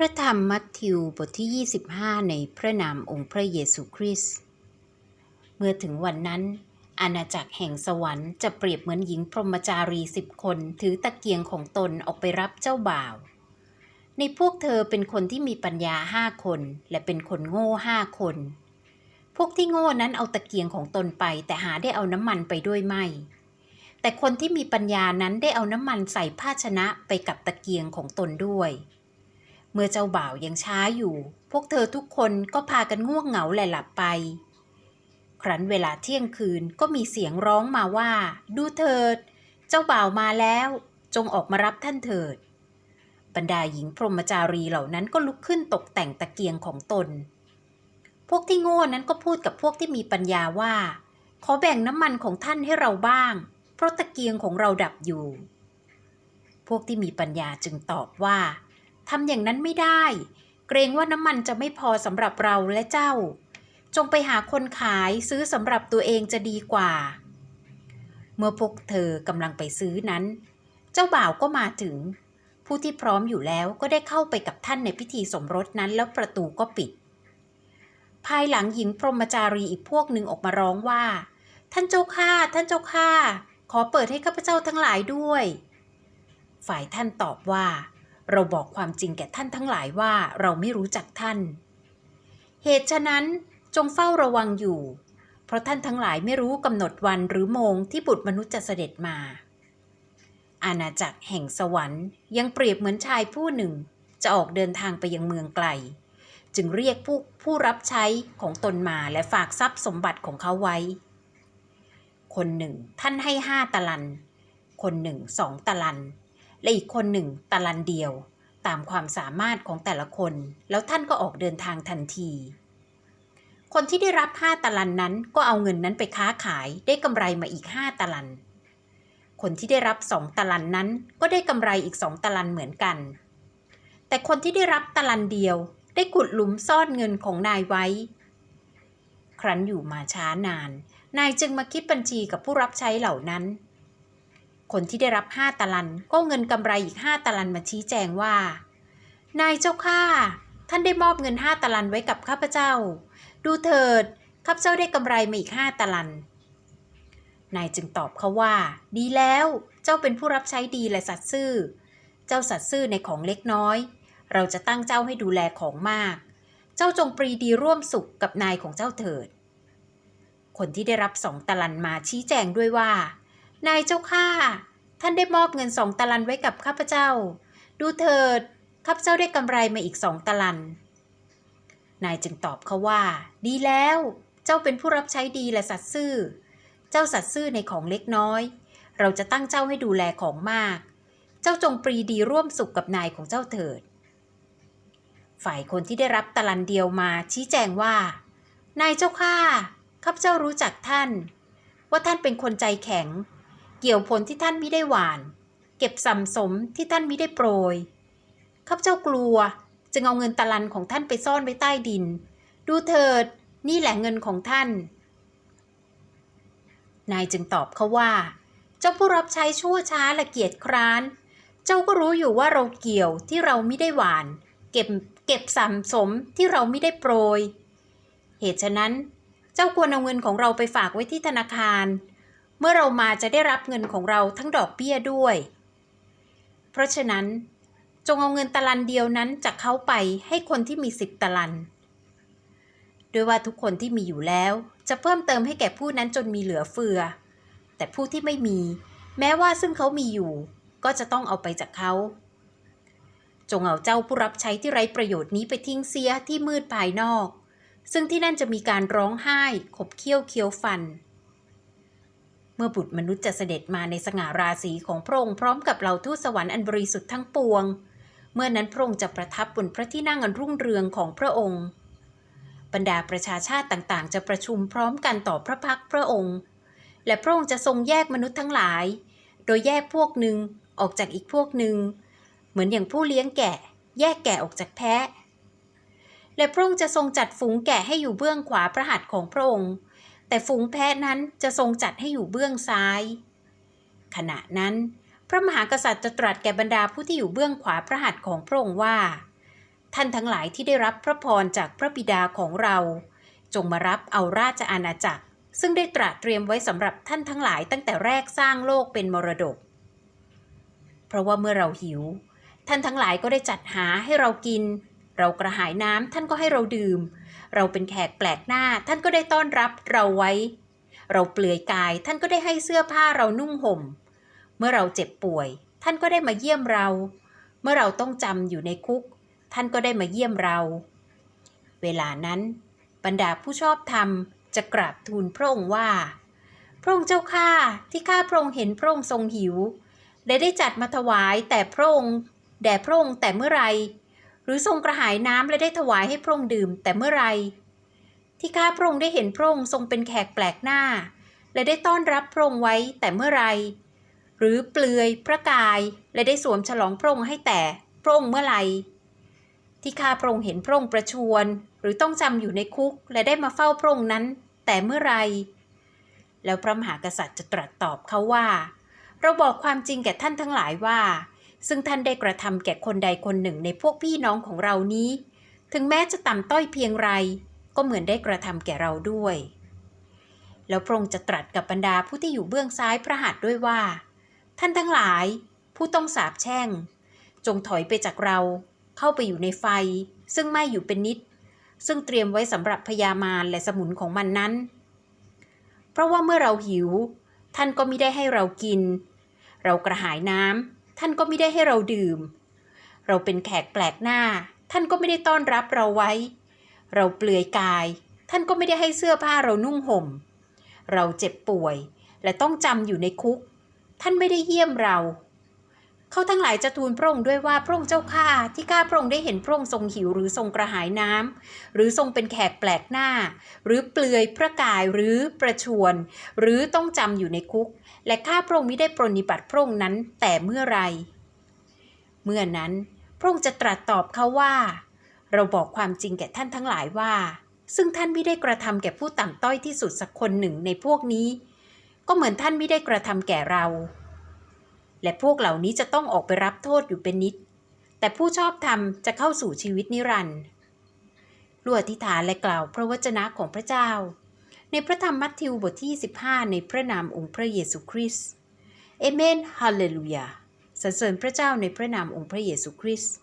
พระธรรมมัทธิวบทที่ 25 ในพระนามองค์พระเยซูคริสต์ เมื่อถึงวันนั้น อาณาจักรแห่งสวรรค์จะเปรียบเหมือนหญิงพรหมจารีสิบคนถือตะเกียงของตนออกไปรับเจ้าบ่าว ในพวกเธอเป็นคนที่มีปัญญาห้าคนและเป็นคนโง่ห้าคน พวกที่โง่นั้นเอาตะเกียงของตนไปแต่หาได้เอาน้ำมันไปด้วยไม่ แต่คนที่มีปัญญานั้นได้เอาน้ำมันใส่ภาชนะไปกับตะเกียงของตนด้วย เมื่อเจ้าบ่าวยังช้าอยู่ พวกเธอทุกคนก็พากันง่วงเหงาและหลับไป ครั้นเวลาเที่ยงคืนก็มีเสียงร้องมาว่า ดูเถิด เจ้าบ่าวมาแล้ว จงออกมารับท่านเถิด บรรดาหญิงพรหมจารีเหล่านั้นก็ลุกขึ้นตกแต่งตะเกียงของตน พวกที่โง่นั้นก็พูดกับพวกที่มีปัญญาว่า ขอแบ่งน้ำมันของท่านให้เราบ้าง เพราะตะเกียงของเราดับอยู่ พวกที่มีปัญญาจึงตอบว่า ทำอย่างนั้นไม่ได้ เกรงว่าน้ำมันจะไม่พอสำหรับเราและเจ้า จงไปหาคนขายซื้อสำหรับตัวเองจะดีกว่า เมื่อพวกเธอกำลังไปซื้อนั้น เจ้าบ่าวก็มาถึง ผู้ที่พร้อมอยู่แล้วก็ได้เข้าไปกับท่านในพิธีสมรสนั้นแล้วประตูก็ปิด ภายหลังหญิงพรหมจารีอีกพวกหนึ่งออกมาร้องว่า ท่านเจ้าข้าท่านเจ้าข้าขอเปิดให้ข้าพเจ้าทั้งหลายด้วย ฝ่ายท่านตอบว่า เราบอกความจริงแก่ท่านทั้งหลายว่าเราไม่รู้จักท่าน เหตุฉะนั้นจงเฝ้าระวังอยู่ เพราะท่านทั้งหลายไม่รู้กำหนดวันหรือโมงที่บุตรมนุษย์จะเสด็จมา อาณาจักรแห่งสวรรค์ยังเปรียบเหมือนชายผู้หนึ่ง จะออกเดินทางไปยังเมืองไกล จึงเรียกผู้ผู้รับใช้ของตนมาและฝากทรัพย์สมบัติของเขาไว้ คนหนึ่งท่านให้ห้าตะลัน คนหนึ่งสองตะลัน และอีกคนหนึ่งตะลันเดียว ตามความสามารถของแต่ละคน แล้วท่านก็ออกเดินทางทันที คนที่ได้รับห้าตะลันนั้นก็เอาเงินนั้นไปค้าขายได้กำไรมาอีกห้าตะลัน คนที่ได้รับสองตะลันนั้นก็ได้กำไรอีกสองตะลันเหมือนกัน แต่คนที่ได้รับตะลันเดียว ได้ขุดหลุมซ่อนเงินของนายไว้ ครั้นอยู่มาช้านาน นายจึงมาคิดบัญชีกับผู้รับใช้เหล่านั้น คนที่ได้รับห้าตะลัน ก็เงินกำไรอีกห้าตะลันมาชี้แจงว่า นายเจ้าข้าท่านได้มอบเงินห้าตะลันไว้กับข้าพเจ้า ดูเถิดข้าพเจ้าได้กำไรมาอีกห้าตะลัน นายจึงตอบเขาว่า ดีแล้ว เจ้าเป็นผู้รับใช้ดีและสัตย์ซื่อ เจ้าสัตย์ซื่อในของเล็กน้อย เราจะตั้งเจ้าให้ดูแลของมาก เจ้าจงปรีดีร่วมสุขกับนายของเจ้าเถิด คนที่ได้รับสองตะลันมาชี้แจงด้วยว่า นายเจ้าข้าท่านได้มอบเงินสองตะลันไว้กับข้าพเจ้า ดูเถิดข้าพเจ้าได้กำไรมาอีกสองตะลัน นายจึงตอบเขาว่า ดีแล้ว เจ้าเป็นผู้รับใช้ดีและสัตย์ซื่อ เจ้าสัตย์ซื่อในของเล็กน้อย เราจะตั้งเจ้าให้ดูแลของมาก เจ้าจงปรีดีร่วมสุขกับนายของเจ้าเถิด ฝ่ายคนที่ได้รับตะลันเดียวมาชี้แจงว่า นายเจ้าข้าข้าพเจ้ารู้จักท่าน ว่าท่านเป็นคนใจแข็ง เกี่ยวผลที่ท่านม่ได้หวาน เก็บสัมสมที่ท่านม่ได้โปรยข้าพเจ้ากลัวจึงเอาเงินตะลันของท่านไปซ่อนไว้ใต้ดิน ดูเถิดนี่แหละเงินของท่าน นายจึงตอบเขาว่า เจ้าผู้รับใช้ชั่วช้าและเกียจคร้าน เจ้าก็รู้อยู่ว่าเราเกี่ยวที่เราไม่ได้หวาน เก็บเก็บสัมสมที่เราไม่ได้โปรย เหตุฉะนั้น เจ้าควรเอาเงินของเราไปฝากไว้ที่ธนาคาร เมื่อเรามาจะได้รับเงินของเราทั้งดอกเบี้ยด้วย เพราะฉะนั้น จงเอาเงินตะลันเดียวนั้นจากเขาไปให้คนที่มีสิบตะลันโดยว่าทุกคนที่มีอยู่แล้ว จะเพิ่มเติมให้แก่ผู้นั้นจนมีเหลือเฟือ แต่ผู้ที่ไม่มี แม้ว่าซึ่งเขามีอยู่ ก็จะต้องเอาไปจากเขา จงเอาเจ้าผู้รับใช้ที่ไร้ประโยชน์นี้ไปทิ้งเสียที่มืดภายนอก ซึ่งที่นั่นจะมีการร้องไห้ขบเคี้ยวเคี้ยวฟัน เมื่อบุตรมนุษย์จะเสด็จมาในสง่าราศีของพระองค์พร้อมกับเหล่าทูตสวรรค์อันบริสุทธิ์ทั้งปวง เมื่อนั้นพระองค์จะประทับบนพระที่นั่งอันรุ่งเรืองของพระองค์ บรรดาประชาชาติต่างๆ จะประชุมพร้อมกันต่อพระพักพระองค์ และพระองค์จะทรงแยกมนุษย์ทั้งหลาย โดยแยกพวกหนึ่งออกจากอีกพวกหนึ่ง เหมือนอย่างผู้เลี้ยงแกะ แยกแกะออกจากแพะและพระองค์จะทรงจัดฝูงแกะให้อยู่เบื้องขวาพระหัตถ์ของพระองค์ แต่ฝูงแพะนั้นจะทรงจัดให้อยู่เบื้องซ้าย ขณะนั้น พระมหากษัตริย์จะตรัสแก่บรรดาผู้ที่อยู่เบื้องขวาพระหัตถ์ของพระองค์ว่า ท่านทั้งหลายที่ได้รับพระพรจากพระบิดาของเรา จงมารับเอาราชอาณาจักร ซึ่งได้ตระเตรียมไว้สำหรับท่านทั้งหลายตั้งแต่แรกสร้างโลกเป็นมรดก เพราะว่าเมื่อเราหิว ท่านทั้งหลายก็ได้จัดหาให้เรากิน เรากระหายน้ำท่านก็ให้เราดื่ม เราเป็นแขกแปลกหน้า ท่านก็ได้ต้อนรับเราไว้ เราเปลือยกาย ท่านก็ได้ให้เสื้อผ้าเรานุ่งห่ม เมื่อเราเจ็บป่วย ท่านก็ได้มาเยี่ยมเรา เมื่อเราต้องจำอยู่ในคุก ท่านก็ได้มาเยี่ยมเรา เวลานั้น บรรดาผู้ชอบธรรมจะกราบทูลพระองค์ว่า พระองค์เจ้าข้าที่ข้าพระองค์เห็นพระองค์ทรงหิวและได้จัดมาถวายแต่พระองค์แด่พระองค์แต่เมื่อไร รือทรงกระหายน้ำและได้ถวายให้พระองค์ดื่มแต่เมื่อไร ที่ข้าพระองค์ได้เห็นพระองค์ทรงเป็นแขกแปลกหน้า และได้ต้อนรับพระองค์ไว้แต่เมื่อไร หรือเปลือยพระกายและได้สวมฉลองพระองค์ให้แต่พระองค์เมื่อไรที่ข้าพระองค์เห็นพระองค์ประชวรหรือต้องจำอยู่ในคุก และได้มาเฝ้าพระองค์นั้น แต่เมื่อไร แล้วพระมหากษัตริย์จะตรัสตอบเขาว่า เราบอกความจริงแก่ท่านทั้งหลายว่า ซึ่งท่านได้กระทำแก่คนใดคนหนึ่งในพวกพี่น้องของเรานี้ ถึงแม้จะต่ำต้อยเพียงไร ก็เหมือนได้กระทำแก่เราด้วย แล้วพระองค์จะตรัสกับบรรดาผู้ที่อยู่เบื้องซ้ายพระหัตถ์ด้วยว่า ท่านทั้งหลาย ผู้ต้องสาปแช่ง จงถอยไปจากเราเข้าไปอยู่ในไฟ ซึ่งไม้อยู่เป็นนิด ซึ่งเตรียมไว้สำหรับพยามารและสมุนของมันนั้น เพราะว่าเมื่อเราหิว ท่านก็ไม่ได้ให้เรากิน เรากระหายน้ำ ท่านก็ไม่ได้ให้เราดื่ม เราเป็นแขกแปลกหน้า ท่านก็ไม่ได้ต้อนรับเราไว้ เราเปลือยกาย ท่านก็ไม่ได้ให้เสื้อผ้าเรานุ่งห่ม เราเจ็บป่วย และต้องจำอยู่ในคุก ท่านไม่ได้เยี่ยมเรา เขาทั้งหลายจะทูลพระองค์ด้วยว่าพระองค์เจ้าข้าที่ข้าพระองค์ได้เห็นพระองค์ทรงหิวหรือทรงกระหายน้ำหรือทรงเป็นแขกแปลกหน้า หรือเปลือยพระกายหรือประชวรหรือต้องจำอยู่ในคุก และข้าพระองค์ไม่ได้ปรนนิบัติพระองค์นั้นแต่เมื่อไร เมื่อนั้นพระองค์จะตรัสตอบเขาว่า เราบอกความจริงแก่ท่านทั้งหลายว่า ซึ่งท่านไม่ได้กระทำแก่ผู้ต่ำต้อยที่สุดสักคนหนึ่งในพวกนี้ ก็เหมือนท่านไม่ได้กระทำแก่เรา และพวกเหล่านี้จะต้องออกไปรับโทษอยู่เป็นนิด แต่ผู้ชอบธรรมจะเข้าสู่ชีวิตนิรันดร์ลวอธิษฐานและกล่าวพระวจนะของพระเจ้า ในพระธรรมมัทธิวบทที่ 15 ในพระนามองค์พระเยซูคริสต์เอเมน ฮาเลลูยาสรรเสริญพระเจ้าในพระนามองค์พระเยซูคริสต์